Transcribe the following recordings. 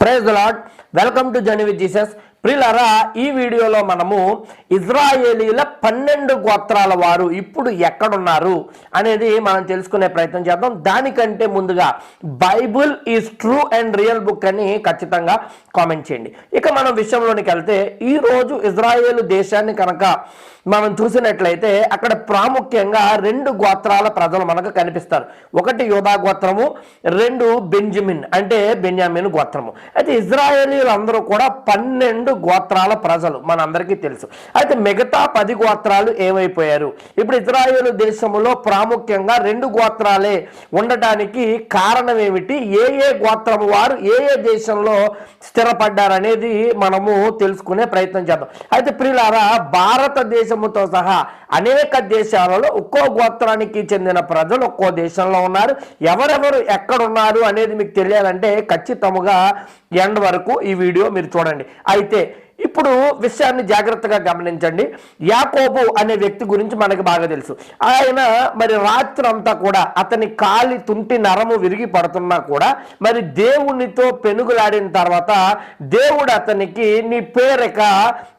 Praise lord welcome to journey with Jesus ప్రిలరా ఈ వీడియోలో మనము ఇజ్రాయేలీల పన్నెండు గోత్రాల వారు ఇప్పుడు ఎక్కడున్నారు అనేది మనం తెలుసుకునే ప్రయత్నం చేద్దాం. దానికంటే ముందుగా Bible is true and real book అని ఖచ్చితంగా కామెంట్ చేయండి. ఇక మనం విషయంలోనికి వెళ్తే ఈ రోజు ఇజ్రాయేల్ దేశాన్ని కనుక మనం చూసినట్లయితే అక్కడ ప్రాముఖ్యంగా రెండు గోత్రాల ప్రజలు మనకు కనిపిస్తారు. ఒకటి యోధా గోత్రము రెండు బెంజమిన్ అంటే బెన్యామిన్ గోత్రము. అయితే ఇజ్రాయేలీలు అందరూ కూడా పన్నెండు గోత్రాల ప్రజలు మనందరికీ తెలుసు. అయితే మిగతా పది గోత్రాలు ఏమైపోయారు? ఇప్పుడు ఇజ్రాయేల్ దేశంలో ప్రాముఖ్యంగా రెండు గోత్రాలే ఉండటానికి కారణం ఏమిటి? ఏ ఏ గోత్రము వారు ఏ ఏ దేశంలో స్థిరపడ్డారనేది మనము తెలుసుకునే ప్రయత్నం చేద్దాం. అయితే ప్రియులారా భారతదేశముతో సహా అనేక దేశాలలో ఒక్కో గోత్రానికి చెందిన ప్రజలు ఒక్కో దేశంలో ఉన్నారు. ఎవరెవరు ఎక్కడున్నారు అనేది మీకు తెలియాలంటే ఖచ్చితముగా ఎండ్ వరకు ఈ వీడియో మీరు చూడండి. అయితే ఇప్పుడు విషయాన్ని జాగ్రత్తగా గమనించండి. యాకోబు అనే వ్యక్తి గురించి మనకి బాగా తెలుసు. ఆయన మరి రాత్రంతా కూడా అతని కాలి తుంటి నరము విరిగి పడుతున్నా కూడా మరి దేవునితో పెనుగులాడిన తర్వాత దేవుడు అతనికి నీ పేరిక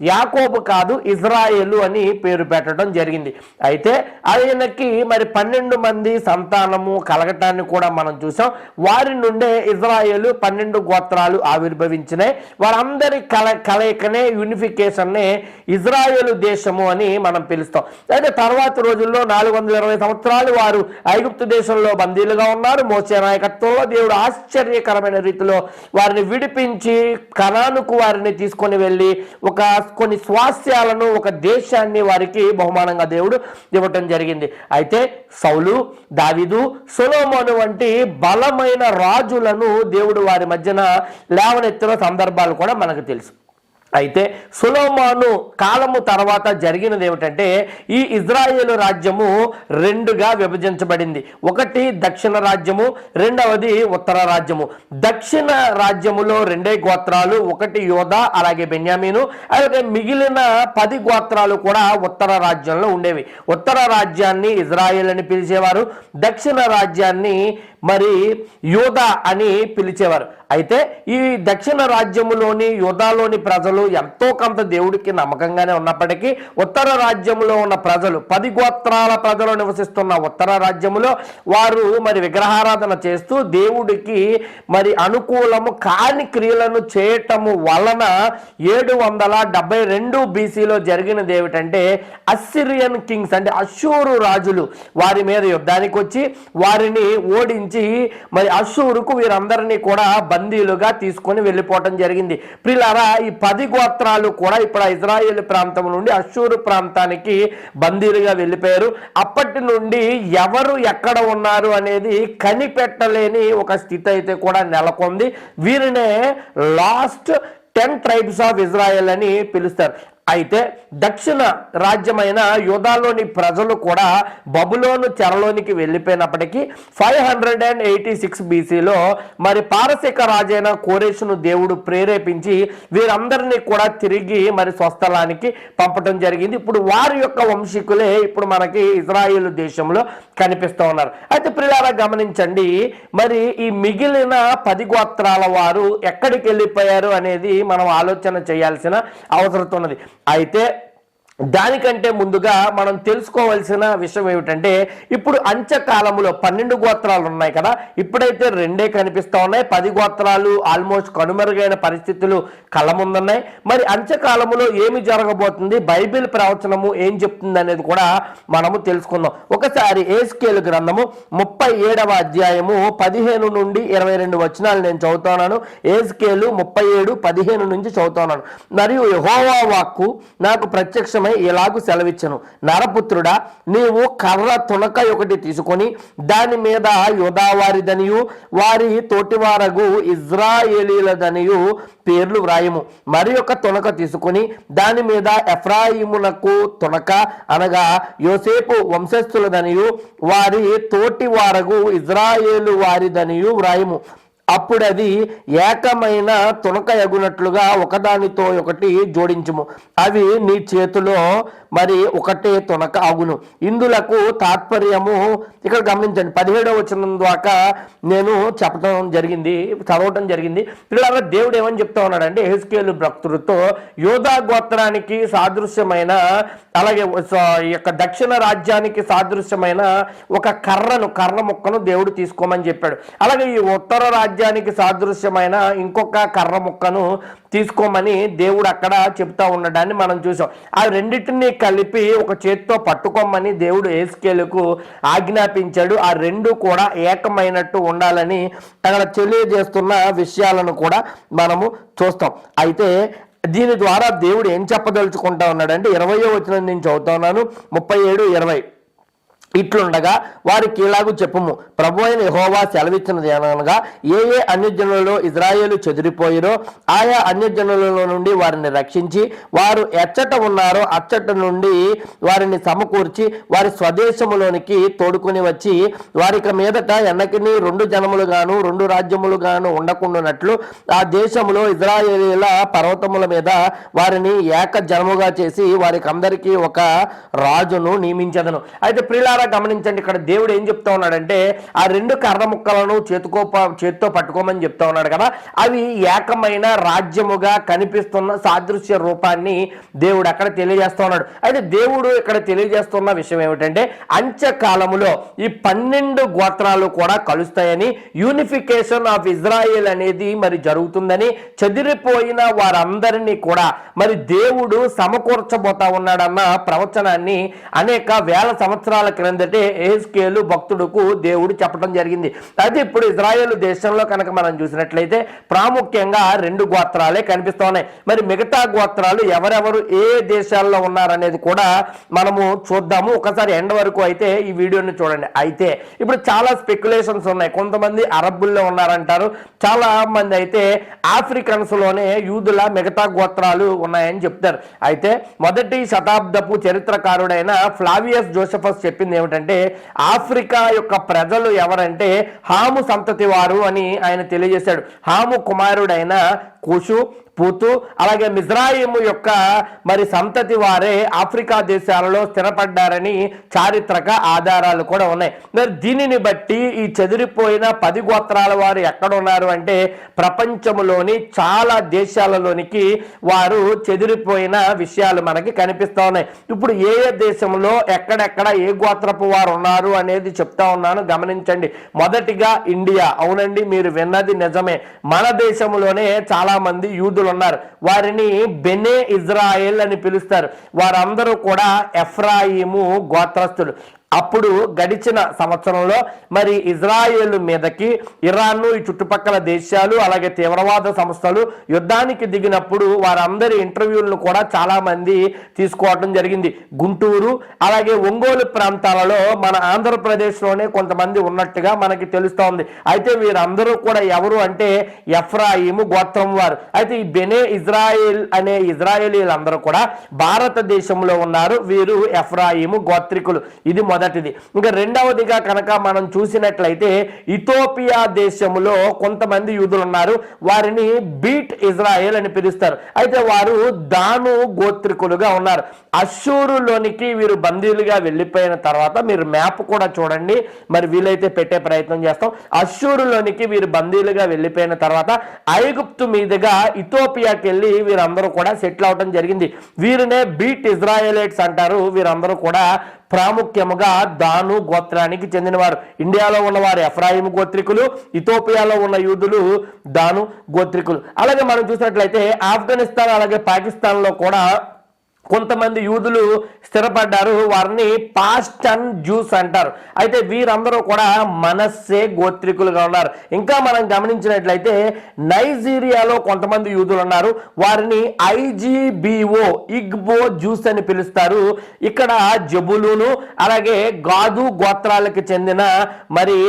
యాకోబు కాదు ఇజ్రాయేలు అని పేరు పెట్టడం జరిగింది. అయితే ఆయనకి మరి పన్నెండు మంది సంతానము కలగటాన్ని కూడా మనం చూసాం. వారి నుండే ఇజ్రాయేలు పన్నెండు గోత్రాలు ఆవిర్భవించినాయి. వారందరి కల కలయిక కలయికనే యూనిఫికేషన్నే ఇజ్రాయెల్ దేశము అని మనం పిలుస్తాం. అయితే తర్వాత రోజుల్లో నాలుగు వందల ఇరవై సంవత్సరాలు వారు ఐగుప్తు దేశంలో బందీలుగా ఉన్నారు. మోసే నాయకత్వంలో దేవుడు ఆశ్చర్యకరమైన రీతిలో వారిని విడిపించి కణానుకు వారిని తీసుకొని వెళ్ళి ఒక కొన్ని స్వాస్యాలను ఒక దేశాన్ని వారికి బహుమానంగా దేవుడు ఇవ్వటం జరిగింది. అయితే సౌలు దావిదు సొలోమోను వంటి బలమైన రాజులను దేవుడు వారి మధ్యన లేవనెత్తిన సందర్భాలు కూడా మనకు తెలుసు. అయితే సులోమాను కాలము తర్వాత జరిగినది ఏమిటంటే ఈ ఇజ్రాయేల్ రాజ్యము రెండుగా విభజించబడింది. ఒకటి దక్షిణ రాజ్యము రెండవది ఉత్తర రాజ్యము. దక్షిణ రాజ్యములో రెండే గోత్రాలు ఒకటి యోధా అలాగే బెన్యామీను. అలాగే మిగిలిన పది గోత్రాలు కూడా ఉత్తర రాజ్యంలో ఉండేవి. ఉత్తర రాజ్యాన్ని ఇజ్రాయేల్ అని పిలిచేవారు దక్షిణ రాజ్యాన్ని మరి యోధా అని పిలిచేవారు. అయితే ఈ దక్షిణ రాజ్యములోని యుధాలోని ప్రజలు ఎంతో కొంత దేవుడికి నమ్మకంగానే ఉన్నప్పటికీ ఉత్తర రాజ్యములో ఉన్న ప్రజలు పది గోత్రాల ప్రజలు నివసిస్తున్న ఉత్తర రాజ్యములో వారు మరి విగ్రహారాధన చేస్తూ దేవుడికి మరి అనుకూలము కాని క్రియలను చేయటము వలన ఏడు వందల డెబ్బై రెండు బీసీలో జరిగినది ఏమిటంటే అస్సిరియన్ కింగ్స్ అంటే అశూరు రాజులు వారి మీద యుద్ధానికి వచ్చి వారిని ఓడించి మరి అశూరుకు వీరందరినీ కూడా బందీలుగా తీసుకొని వెళ్ళిపోవటం జరిగింది. ప్రిలారా ఈ పది గోత్రాలు కూడా ఇప్పుడు ఇజ్రాయేల్ ప్రాంతం నుండి అషూరు ప్రాంతానికి బందీలుగా వెళ్ళిపోయారు. అప్పటి నుండి ఎవరు ఎక్కడ ఉన్నారు అనేది కనిపెట్టలేని ఒక స్థితి అయితే కూడా నెలకొంది. వీరినే last ten tribes of Israel అని పిలుస్తారు. అయితే దక్షిణ రాజ్యమైన యోధాలోని ప్రజలు కూడా బబులోను చెరలోనికి వెళ్ళిపోయినప్పటికీ five hundred and eighty six బీసీలో మరి పారసిక రాజైన కోరేషును దేవుడు ప్రేరేపించి వీరందరినీ కూడా తిరిగి మరి స్వస్థలానికి పంపటం జరిగింది. ఇప్పుడు వారి యొక్క వంశీకులే ఇప్పుడు మనకి ఇజ్రాయిల్ దేశంలో కనిపిస్తూ ఉన్నారు. అయితే ప్రియారా గమనించండి మరి ఈ మిగిలిన పది గోత్రాల వారు ఎక్కడికి వెళ్ళిపోయారు అనేది మనం ఆలోచన చేయాల్సిన అవసరం ఉన్నది. అయితే దానికంటే ముందుగా మనం తెలుసుకోవాల్సిన విషయం ఏమిటంటే ఇప్పుడు అంత్యకాలములో పన్నెండు గోత్రాలు ఉన్నాయి కదా ఇప్పుడైతే రెండే కనిపిస్తూ ఉన్నాయి. పది గోత్రాలు ఆల్మోస్ట్ కనుమరుగైన పరిస్థితులు కళ్ళ ముందున్నాయి. మరి అంచకాలంలో ఏమి జరగబోతుంది? బైబిల్ ప్రవచనము ఏం చెప్తుంది అనేది కూడా మనము తెలుసుకుందాం. ఒకసారి ఏస్కేలు గ్రంథము ముప్పై ఏడవ అధ్యాయము పదిహేను నుండి ఇరవై రెండు వచనాలు నేను చదువుతున్నాను. ఏస్కేలు ముప్పై ఏడు పదిహేను నుంచి చదువుతున్నాను. మరియు యహోవా వాక్కు నాకు ప్రత్యక్షమై ఇలాగు సెలవిచ్చను. నరపుత్రుడా నీవు కర్ర తునక ఒకటి తీసుకొని దాని మీద యోధావారిదనియు వారి తోటివారగు ఇజ్రాయేలీలదనియు పేర్లు వ్రాయము. మరి ఒక తునక తీసుకొని దాని మీద ఎఫ్రాయిమునకు తునక అనగా యోసేపు వంశస్థులదనియు వారి తోటి వారగు ఇజ్రాయేలు వారిదనియు వ్రాయము. అప్పుడు అది ఏకమైన తునక ఎగునట్లుగా ఒకదానితో ఒకటి జోడించుము. అవి నీ చేతిలో మరి ఒకటే తునక అవును ఇందులకు తాత్పర్యము ఇక్కడ గమనించండి పదిహేడవ వచనం దాకా నేను చెప్పడం జరిగింది చదవటం జరిగింది. పిల్లల దేవుడు ఏమని చెప్తా ఉన్నాడంటే హెస్కేలు భక్తులతో యోధా గోత్రానికి సాదృశ్యమైన అలాగే ఈ యొక్క దక్షిణ రాజ్యానికి సాదృశ్యమైన ఒక కర్రను కర్ర ముక్కను దేవుడు తీసుకోమని చెప్పాడు. అలాగే ఈ ఉత్తర రాజ్యానికి సాదృశ్యమైన ఇంకొక కర్ర ముక్కను తీసుకోమని దేవుడు అక్కడ చెప్తా ఉండడాన్ని మనం చూసాం. ఆ రెండింటిని కలిపి ఒక చేత్తో పట్టుకోమని దేవుడు ఏసుకేలకు ఆజ్ఞాపించాడు. ఆ రెండు కూడా ఏకమైనట్టు ఉండాలని అక్కడ తెలియజేస్తున్న విషయాలను కూడా మనము చూస్తాం. అయితే దీని ద్వారా దేవుడు ఏం చెప్పదలుచుకుంటా ఉన్నాడంటే ఇరవయో వచ్చిన నేను చదువుతా ఉన్నాను ముప్పై ఏడు ఇరవై. ఇట్లుండగా వారికి ఇలాగూ చెప్పుము ప్రభు అయిన యహోవా సెలవిచ్చినది అనగా ఏ ఏ అన్యజనులలో ఇజ్రాయేలు చెదిరిపోయిరో ఆయా అన్యజనులలో నుండి వారిని రక్షించి వారు ఎచ్చట ఉన్నారో అచ్చట నుండి వారిని సమకూర్చి వారి స్వదేశములోనికి తోడుకుని వచ్చి వారికి మీదట ఎన్నకిని రెండు జనములుగాను రెండు రాజ్యములుగాను ఉండకుండానట్లు ఆ దేశములో ఇజ్రాయేలీల పర్వతముల మీద వారిని ఏక జనముగా చేసి వారికి అందరికీ ఒక రాజును నియమించదను. అయితే ప్రిలారా గమనించండి. ఇక్కడ దేవుడు ఏం చెప్తా ఉన్నాడంటే ఆ రెండు కర్ర ముక్కలను చేతుకో చేత్తో పట్టుకోమని చెప్తా ఉన్నాడు కదా. అవి ఏకమైన రాజ్యముగా కనిపిస్తున్న సాదృశ్య రూపాన్ని దేవుడు అక్కడ తెలియజేస్తా ఉన్నాడు. అయితే దేవుడు ఇక్కడ తెలియజేస్తున్న విషయం ఏమిటంటే అంత్యకాలములో ఈ పన్నెండు గోత్రాలు కూడా కలుస్తాయని యూనిఫికేషన్ ఆఫ్ ఇజ్రాయెల్ అనేది మరి జరుగుతుందని చెదిరిపోయిన వారందరినీ కూడా మరి దేవుడు సమకూర్చబోతా ఉన్నాడన్న ప్రవచనాన్ని అనేక వేల సంవత్సరాల క్రిందటే ఏస్కేలు భక్తుడుకు దేవుడు చెప్పడం జరిగింది. అయితే ఇప్పుడు ఇజ్రాయెల్ దేశంలో కనుక మనం చూసినట్లయితే ప్రాముఖ్యంగా రెండు గోత్రాలే కనిపిస్తున్నాయి. మరి మిగతా గోత్రాలు ఎవరెవరు ఏ దేశాల్లో ఉన్నారనేది కూడా మనము చూద్దాము. ఒకసారి ఎండ్ వరకు అయితే ఈ వీడియోని చూడండి. అయితే ఇప్పుడు చాలా స్పెక్యులేషన్స్ ఉన్నాయి. కొంతమంది అరబ్బుల్లో ఉన్నారంటారు. చాలా మంది అయితే ఆఫ్రికన్స్లోనే యూదుల మిగతా గోత్రాలు ఉన్నాయని చెప్తారు. అయితే మొదటి శతాబ్దపు చరిత్రకారుడైన ఫ్లావియస్ జోసెఫస్ చెప్పింది ఏమిటంటే ఆఫ్రికా యొక్క ప్రజలు ఎవరంటే హాము సంతతి వారు అని ఆయన తెలియజేశాడు. హాము కుమారుడైన కుషు పూతూ అలాగే మిజ్రాయిము యొక్క మరి సంతతి వారే ఆఫ్రికా దేశాలలో స్థిరపడ్డారని చారిత్రక ఆధారాలు కూడా ఉన్నాయి. మరి దీనిని బట్టి ఈ చెదిరిపోయిన పది గోత్రాల వారు ఎక్కడ ఉన్నారు అంటే ప్రపంచంలోని చాలా దేశాలలోనికి వారు చెదిరిపోయిన విషయాలు మనకి కనిపిస్తూ ఉన్నాయి. ఇప్పుడు ఏ ఏ దేశంలో ఎక్కడెక్కడ ఏ గోత్రపు వారు ఉన్నారు అనేది చెప్తా ఉన్నాను. గమనించండి. మొదటిగా ఇండియా. అవునండి మీరు విన్నది నిజమే. మన దేశంలోనే చాలా మంది యూదులు ఉన్నారు. వారిని బెనే ఇజ్రాయెల్ అని పిలుస్తారు. వారందరూ కూడా ఎఫ్రాయిము గోత్రస్తులు. అప్పుడు గడిచిన సంవత్సరంలో మరి ఇజ్రాయేల్ మీదకి ఇరాన్ ఈ చుట్టుపక్కల దేశాలు అలాగే తీవ్రవాద సంస్థలు యుద్ధానికి దిగినప్పుడు వారందరి ఇంటర్వ్యూలను కూడా చాలా మంది తీసుకోవడం జరిగింది. గుంటూరు అలాగే ఒంగోలు ప్రాంతాలలో మన ఆంధ్రప్రదేశ్లోనే కొంతమంది ఉన్నట్టుగా మనకి తెలుస్తోంది. అయితే వీరందరూ కూడా ఎవరు అంటే ఎఫ్రాయిము గోత్రం వారు. అయితే ఈ బెనే ఇజ్రాయిల్ అనే ఇజ్రాయేలీలందరూ కూడా భారతదేశంలో ఉన్నారు. వీరు ఎఫ్రాయిము గోత్రికులు. ఇది మొదటిది. ఇంకా రెండవదిగా కనుక మనం చూసినట్లయితే ఇథోపియా దేశంలో కొంతమంది యూదులు ఉన్నారు వారిని బీట్ ఇజ్రాయెల్ అని పిలుస్తారు. అయితే వారు దాను గోత్రికులుగా ఉన్నారు. అశ్షూరులోనికి వీరు బందీలుగా వెళ్ళిపోయిన తర్వాత మీరు మ్యాప్ కూడా చూడండి. మరి వీలైతే పెట్టే ప్రయత్నం చేస్తాం. అశ్షూరులోనికి వీరు బందీలుగా వెళ్ళిపోయిన తర్వాత ఐగుప్తు మీదుగా ఇథోపియాకి వెళ్ళి వీరందరూ కూడా సెటిల్ అవడం జరిగింది. వీరినే బీట్ ఇజ్రాయలైట్స్ అంటారు. వీరందరూ కూడా ప్రాముఖ్యముగా దాను గోత్రానికి చెందినవారు. ఇండియాలో ఉన్నవారు ఎఫ్రాయిం గోత్రికులు ఇథోపియాలో ఉన్న యూదులు దాను గోత్రికులు. అలాగే మనం చూసినట్లయితే ఆఫ్ఘనిస్తాన్ అలాగే పాకిస్తాన్లో కూడా కొంతమంది యూదులు స్థిరపడ్డారు వారిని పాస్ట్ అండ్ జ్యూస్ అంటారు. అయితే వీరందరూ కూడా మనస్సే గోత్రికులుగా ఉన్నారు. ఇంకా మనం గమనించినట్లయితే నైజీరియాలో కొంతమంది యూదులు ఉన్నారు. వారిని ఐజీబీఓ ఇగ్బో జ్యూస్ అని పిలుస్తారు. ఇక్కడ జబులును అలాగే గాదు గోత్రాలకు చెందిన మరి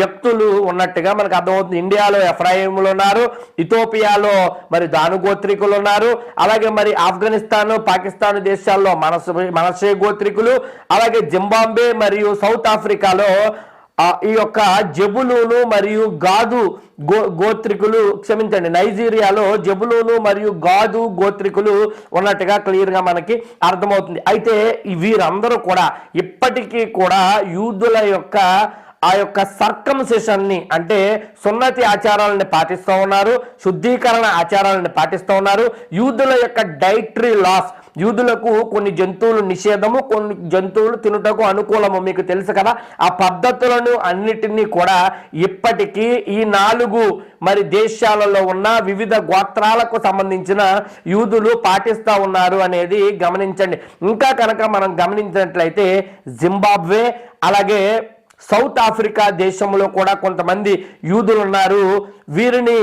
వ్యక్తులు ఉన్నట్టుగా మనకు అర్థమవుతుంది. ఇండియాలో ఎఫ్రాయిములు ఉన్నారు ఇథోపియాలో మరి దాను గోత్రికులు ఉన్నారు అలాగే మరి ఆఫ్ఘనిస్తాన్ పాకిస్తాన్ దేశాల్లో మనసు మనసే గోత్రికులు అలాగే జింబాంబే మరియు సౌత్ ఆఫ్రికాలో ఈ యొక్క జబులూను మరియు గాదు గో గోత్రికులు క్షమించండి నైజీరియాలో జబులూను మరియు గాదు గోత్రికులు ఉన్నట్టుగా క్లియర్గా మనకి అర్థమవుతుంది. అయితే వీరందరూ కూడా ఇప్పటికీ కూడా యూదుల యొక్క ఆ యొక్క సర్కంసెషన్ని అంటే సున్నతి ఆచారాలని పాటిస్తూ ఉన్నారు శుద్ధీకరణ ఆచారాలను పాటిస్తూ ఉన్నారు. యూదుల యొక్క డైటరీ లాస్ యూదులకు కొన్ని జంతువులు నిషేధము కొన్ని జంతువులు తినుటకు అనుకూలము. మీకు తెలుసు కదా ఆ పద్ధతులను అన్నిటినీ కూడా ఇప్పటికీ ఈ నాలుగు మరి దేశాలలో ఉన్న వివిధ గోత్రాలకు సంబంధించిన యూదులు పాటిస్తూ ఉన్నారు అనేది గమనించండి. ఇంకా కనుక మనం గమనించినట్లయితే జింబాబ్వే అలాగే సౌత్ ఆఫ్రికా దేశంలో కూడా కొంతమంది యూదులు ఉన్నారు వీరిని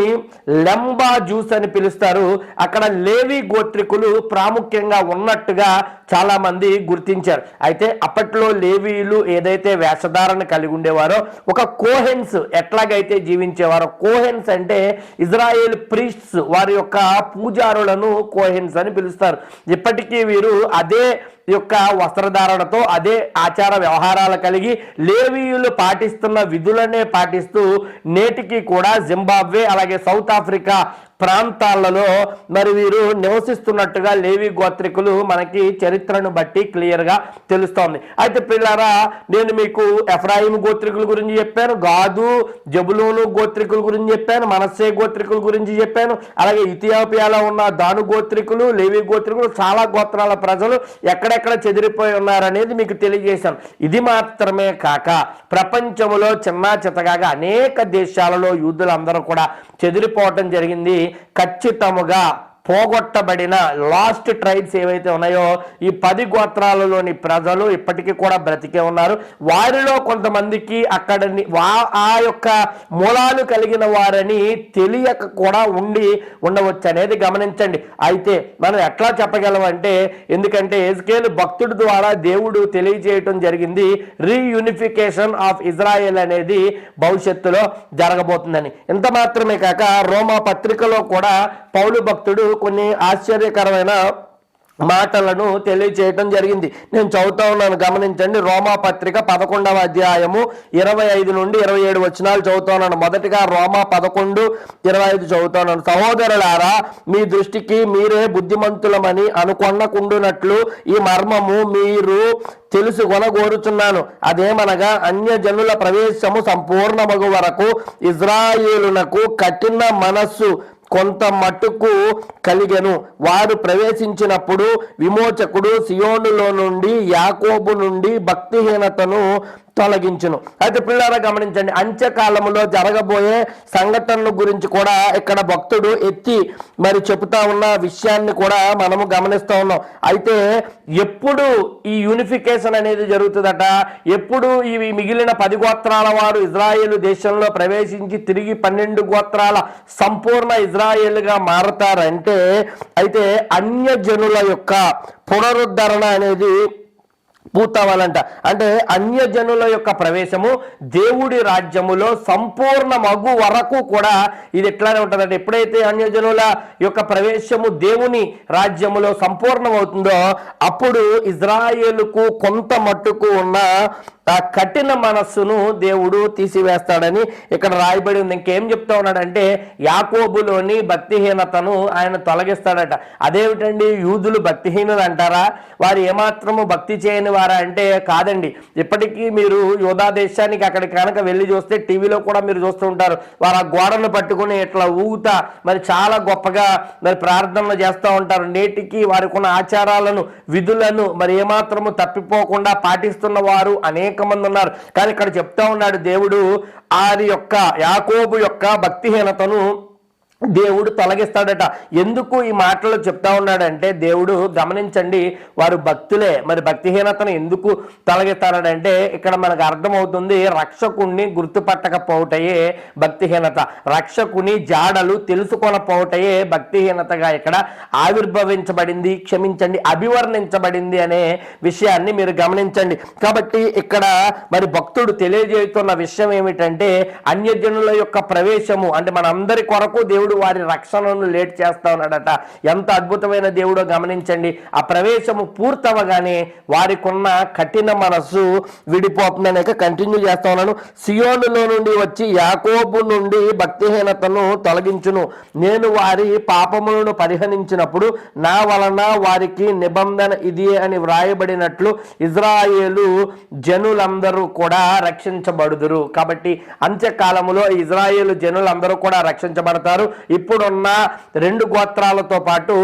లెంబా జ్యూస్ అని పిలుస్తారు. అక్కడ లేవి గోత్రికులు ప్రాముఖ్యంగా ఉన్నట్టుగా చాలా మంది గుర్తించారు. అయితే అప్పట్లో లేవీలు ఏదైతే వేషధారణ కలిగి ఉండేవారో ఒక కోహెన్స్ ఎట్లాగైతే జీవించేవారో కోహెన్స్ అంటే ఇజ్రాయేల్ ప్రీస్ట్స్ వారి యొక్క పూజారులను కోహెన్స్ అని పిలుస్తారు. ఇప్పటికీ వీరు అదే యొక్క వస్త్రధారణతో అదే ఆచార వ్యవహారాలు కలిగి లేవీయులు పాటిస్తున్న విధులనే పాటిస్తూ నేటికి కూడా జింబాబ్వే అలాగే సౌత్ ఆఫ్రికా ప్రాంతాలలో మరి వీరు నివసిస్తున్నట్టుగా లేవి గోత్రికులు మనకి చరిత్రను బట్టి క్లియర్గా తెలుస్తోంది. అయితే పిల్లరా నేను మీకు ఎఫ్రాయిం గోత్రికుల గురించి చెప్పాను గాదు జబులోను గోత్రికుల గురించి చెప్పాను మనస్సే గోత్రికుల గురించి చెప్పాను అలాగే ఇథియోపియాలో ఉన్న దాను గోత్రికులు లేవి గోత్రికులు చాలా గోత్రాల ప్రజలు ఎక్కడెక్కడ చెదిరిపోయి ఉన్నారనేది మీకు తెలియజేశాను. ఇది మాత్రమే కాక ప్రపంచంలో చిన్నా చితగాగా అనేక దేశాలలో యూదులందరూ కూడా చెదిరిపోవటం జరిగింది. ఖచ్చితముగా పోగొట్టబడిన లాస్ట్ ట్రైబ్స్ ఏవైతే ఉన్నాయో ఈ పది గోత్రాలలోని ప్రజలు ఇప్పటికీ కూడా బ్రతికే ఉన్నారు. వారిలో కొంతమందికి అక్కడ ఆ యొక్క మూలాలు కలిగిన వారని తెలియక కూడా ఉండి ఉండవచ్చు అనేది గమనించండి. అయితే మనం ఎట్లా చెప్పగలమంటే ఎందుకంటే ఎజ్కేల్ భక్తుడి ద్వారా దేవుడు తెలియజేయటం జరిగింది. రీయూనిఫికేషన్ ఆఫ్ ఇజ్రాయెల్ అనేది భవిష్యత్తులో జరగబోతుందని. ఇంత మాత్రమే కాక రోమా పత్రికలో కూడా పౌలు భక్తుడు కొన్ని ఆశ్చర్యకరమైన మాటలను తెలియచేయటం జరిగింది. నేను చదువుతా ఉన్నాను గమనించండి. రోమా పత్రిక పదకొండవ అధ్యాయము ఇరవై ఐదు నుండి ఇరవై ఏడు వచనాలు చదువుతా ఉన్నాను. మొదటిగా రోమా పదకొండు ఇరవై ఐదు చదువుతా ఉన్నాను. సహోదరులారా మీ దృష్టికి మీరే బుద్ధిమంతులమని అనుకొనకుండునట్లు ఈ మర్మము మీరు తెలుసుకొనగోరుచున్నాను అదేమనగా అన్యజనుల ప్రవేశము సంపూర్ణమగు వరకు ఇజ్రాయేలునకు కఠిన మనస్సు కొంత మట్టుకు కలిగెను. వారు ప్రవేశించినప్పుడు విమోచకుడు సియోనులో నుండి యాకోబు నుండి భక్తిహీనతను తొలగించును. అయితే పిల్లల గమనించండి అంత్యకాలంలో జరగబోయే సంఘటనల గురించి కూడా ఇక్కడ భక్తుడు ఎత్తి మరి చెబుతా ఉన్న విషయాన్ని కూడా మనము గమనిస్తూ ఉన్నాం. అయితే ఎప్పుడు ఈ యూనిఫికేషన్ అనేది జరుగుతుందట? ఎప్పుడు ఇవి మిగిలిన పది గోత్రాల వారు ఇజ్రాయేల్ దేశంలో ప్రవేశించి తిరిగి పన్నెండు గోత్రాల సంపూర్ణ ఇజ్రాయేల్గా మారతారంటే అయితే అన్యజనుల యొక్క పునరుద్ధరణ అనేది పూర్తవ్వాలంట. అంటే అన్యజనుల యొక్క ప్రవేశము దేవుడి రాజ్యములో సంపూర్ణ మగు వరకు కూడా ఇది ఎట్లానే ఉంటుందంటే ఎప్పుడైతే అన్యజనుల యొక్క ప్రవేశము దేవుని రాజ్యములో సంపూర్ణమవుతుందో అప్పుడు ఇజ్రాయేలుకు కొంత మట్టుకు ఉన్న ఆ కఠిన మనస్సును దేవుడు తీసివేస్తాడని ఇక్కడ రాయబడి ఉంది. ఇంకేం చెప్తా ఉన్నాడంటే యాకోబులోని భక్తిహీనతను ఆయన తొలగిస్తాడట. అదేమిటండి? యూదులు భక్తిహీనులు అంటారా? వారు ఏమాత్రము భక్తి చేయని వారా అంటే కాదండి. ఇప్పటికీ మీరు యోధా దేశానికి అక్కడికి కనుక వెళ్ళి చూస్తే టీవీలో కూడా మీరు చూస్తూ ఉంటారు. వారు ఆ గోడను పట్టుకుని ఇట్లా ఊగుతా మరి చాలా గొప్పగా మరి ప్రార్థనలు చేస్తూ ఉంటారు. నేటికి వారికి ఉన్న ఆచారాలను విధులను మరి ఏమాత్రము తప్పిపోకుండా పాటిస్తున్న వారు అనేక మంది ఉన్నారు. కానీ ఇక్కడ చెప్తా ఉన్నాడు దేవుడు వారి యొక్క యాకోబు యొక్క భక్తిహీనతను దేవుడు తొలగిస్తాడట. ఎందుకు ఈ మాటలు చెప్తా ఉన్నాడంటే దేవుడు గమనించండి వారు భక్తులే. మరి భక్తిహీనతను ఎందుకు తొలగిస్తాడంటే ఇక్కడ మనకు అర్థమవుతుంది రక్షకుణ్ణి గుర్తుపట్టకపోవటయే భక్తిహీనత. రక్షకుని జాడలు తెలుసుకొనపోవటయే భక్తిహీనతగా ఇక్కడ ఆవిర్భవించబడింది క్షమించండి అభివర్ణించబడింది అనే విషయాన్ని మీరు గమనించండి. కాబట్టి ఇక్కడ మరి భక్తుడు తెలియజేస్తున్న విషయం ఏమిటంటే అన్యజనుల యొక్క ప్రవేశము అంటే మనందరి కొరకు దేవుడు దేవుడు వారి రక్షణను లేట్ చేస్తా ఉన్నాడట. ఎంత అద్భుతమైన దేవుడో గమనించండి. ఆ ప్రవేశము పూర్తవగానే వారికున్న కఠిన మనస్సు విడిపోతుందని కంటిన్యూ చేస్తా ఉన్నాను. సియోనులో నుండి వచ్చి యాకోబు నుండి భక్తిహీనతను తొలగించును. నేను వారి పాపములను పరిహరించినప్పుడు నా వలన వారికి నిబంధన ఇది అని వ్రాయబడినట్లు ఇజ్రాయేలు జనులందరూ కూడా రక్షించబడుదురు. కాబట్టి అంత్యకాలములో ఇజ్రాయేలు జనులందరూ కూడా రక్షించబడతారు. ఇప్పుడున్న రెండు గోత్రాలతో పాటు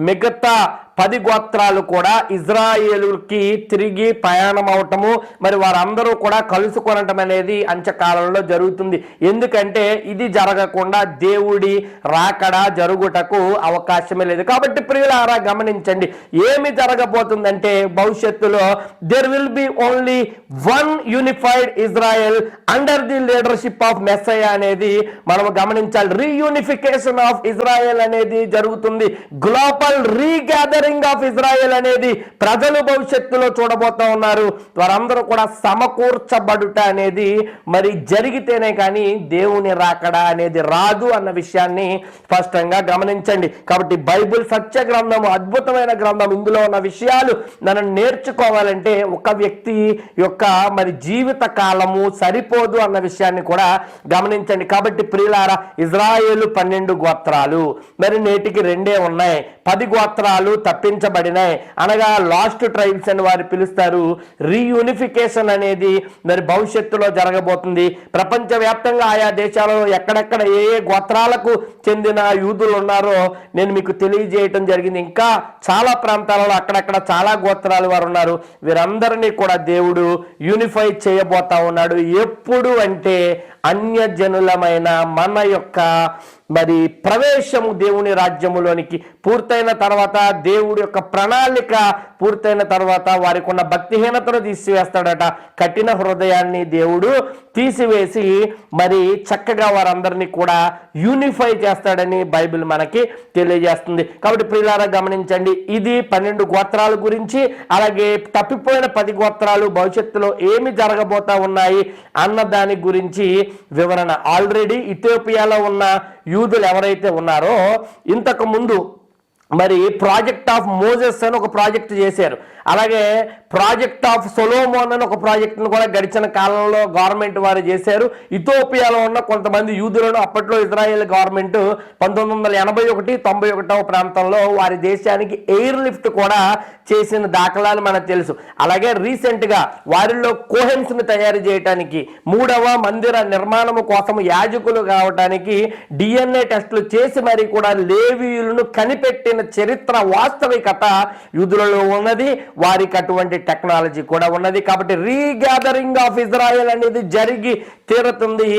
మిగతా పది గోత్రాలు కూడా ఇజ్రాయేలుకి తిరిగి ప్రయాణం అవటము మరి వారందరూ కూడా కలుసుకొనటం అనేది అంత్యకాలంలో జరుగుతుంది. ఎందుకంటే ఇది జరగకుండా దేవుడి రాకడ జరుగుటకు అవకాశమే లేదు. కాబట్టి ప్రియులారా గమనించండి. ఏమి జరగబోతుందంటే భవిష్యత్తులో there will be only one unified Israel under the leadership of Messiah అనేది మనం గమనించాలి. రీయూనిఫికేషన్ ఆఫ్ ఇజ్రాయెల్ అనేది జరుగుతుంది. గ్లోబల్ రీగ్యాదరింగ్ ఆఫ్ ఇజ్రాయెల్ అనేది ప్రజలు భవిష్యత్తులో చూడబోతా ఉన్నారు. వారందరూ కూడా సమకూర్చబడుట అనేది మరి జరిగితేనే కానీ దేవుని రాకడ అనేది రాదు అన్న విషయాన్ని స్పష్టంగా గమనించండి. కాబట్టి బైబిల్ సత్య గ్రంథము అద్భుతమైన గ్రంథం ఇందులో ఉన్న విషయాలు మనం నేర్చుకోవాలంటే ఒక వ్యక్తి యొక్క మరి జీవిత కాలము సరిపోదు అన్న విషయాన్ని కూడా గమనించండి. కాబట్టి ప్రియులారా ఇజ్రాయేలు పన్నెండు గోత్రాలు. మరి నేటికి రెండే ఉన్నాయి. పది గోత్రాలు తప్పించబడినాయి. అనగా లాస్ట్ ట్రైబ్స్ అని వారు పిలుస్తారు. రీయూనిఫికేషన్ అనేది మరి భవిష్యత్తులో జరగబోతుంది. ప్రపంచవ్యాప్తంగా ఆయా దేశాలలో ఎక్కడెక్కడ ఏ ఏ గోత్రాలకు చెందిన యూదులు ఉన్నారో నేను మీకు తెలియజేయటం జరిగింది. ఇంకా చాలా ప్రాంతాలలో అక్కడక్కడ చాలా గోత్రాలు వారు ఉన్నారు. వీరందరినీ కూడా దేవుడు యూనిఫై చేయబోతా ఉన్నాడు. ఎప్పుడు అంటే అన్యజనులమైన మన యొక్క మరి ప్రవేశము దేవుని రాజ్యములోనికి పూర్తయిన తర్వాత దేవుడి యొక్క ప్రణాళిక పూర్తయిన తర్వాత వారికి ఉన్న భక్తిహీనతను తీసివేస్తాడట. కఠిన హృదయాన్ని దేవుడు తీసివేసి మరి చక్కగా వారందరినీ కూడా యూనిఫై చేస్తాడని బైబిల్ మనకి తెలియజేస్తుంది. కాబట్టి ప్రియులారా గమనించండి ఇది పన్నెండు గోత్రాల గురించి అలాగే తప్పిపోయిన పది గోత్రాలు భవిష్యత్తులో ఏమి జరగబోతా ఉన్నాయి అన్న దాని గురించి వివరణ. ఆల్రెడీ ఇథియోపియాలో ఉన్న యూదులు ఎవరైతే ఉన్నారో ఇంతకు ముందు మరి ప్రాజెక్ట్ ఆఫ్ మోజెస్ అని ఒక ప్రాజెక్ట్ చేశారు. అలాగే ప్రాజెక్ట్ ఆఫ్ సొలోమోన్ అని ఒక ప్రాజెక్ట్ను కూడా గడిచిన కాలంలో గవర్నమెంట్ వారు చేశారు. ఇథోపియాలో ఉన్న కొంతమంది యూదులను అప్పట్లో ఇజ్రాయెల్ గవర్నమెంట్ పంతొమ్మిది వందల ఎనభై ఒకటి తొంభై ఒకటవ ప్రాంతంలో వారి దేశానికి ఎయిర్ లిఫ్ట్ కూడా చేసిన దాఖలాలు మనకు తెలుసు. అలాగే రీసెంట్గా వారిలో కోహెన్స్ను తయారు చేయడానికి మూడవ మందిర నిర్మాణము కోసం యాజకులు కావటానికి డిఎన్ఏ టెస్టులు చేసి మరి కూడా లేవీయులను కనిపెట్టిన చరిత్ర వాస్తవికత యూదులలో ఉన్నది. వారికి అటువంటి టెక్నాలజీ కూడా ఉన్నది. కాబట్టి రీగ్యాదరింగ్ ఆఫ్ ఇజ్రాయెల్ అనేది జరిగి తీరుతుంది.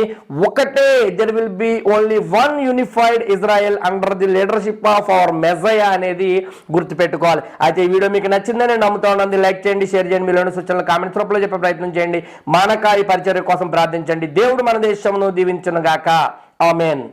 ఒకటే there will be only one unified Israel under the leadership of our Messiah అనేది గుర్తుపెట్టుకోవాలి. అయితే ఈ వీడియో మీకు నచ్చిందని నమ్ముతా ఉన్నది లైక్ చేయండి షేర్ చేయండి. మీలోని సూచనలు కామెంట్స్ రూపంలో చెప్పే ప్రయత్నం చేయండి. మానకాయ పరిచర్య కోసం ప్రార్థించండి. దేవుడు మన దేశంను దీవించను గాక ఆమెన్